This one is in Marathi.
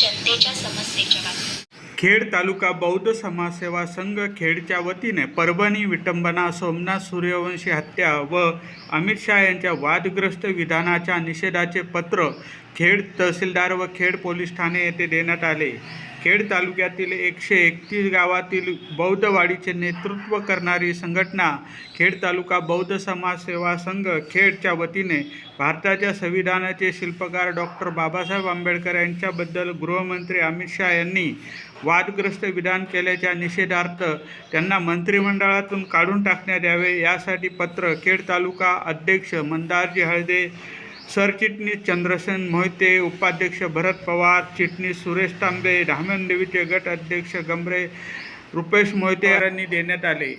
जनतेच्या समस्येच्या बातम्या खेड तालुका बौद्ध समाजसेवा संघ खेडच्या वतीने परभणी विटंबना सोमनाथ सूर्यवंशी हत्या व अमित शहा यांच्या वादग्रस्त विधानाच्या निषेधाचे पत्र खेड तहसीलदार व खेड पोलीस ठाणे येथे देण्यात आले. खेड तालुक्यातील एकशे एकतीस गावातील बौद्धवाडीचे नेतृत्व करणारी संघटना खेड तालुका बौद्ध समाज सेवा संघ खेडच्या वतीने भारताच्या संविधानाचे शिल्पकार डॉक्टर बाबासाहेब आंबेडकर यांच्याबद्दल गृहमंत्री अमित शहा यांनी वादग्रस्त विधान केल्याच्या निषेधार्थ त्यांना मंत्रिमंडळातून काढून टाकण्यात यावे यासाठी पत्र खेड तालुका अध्यक्ष मंदारजी हळदे सरचिटणीस चंद्रसेन मोहिते उपाध्यक्ष भरत पवार चिटणीस सुरेश तांबे धामणदेवीचे गट अध्यक्ष गमरे रुपेश मोहिते यांनी देण्यात आले.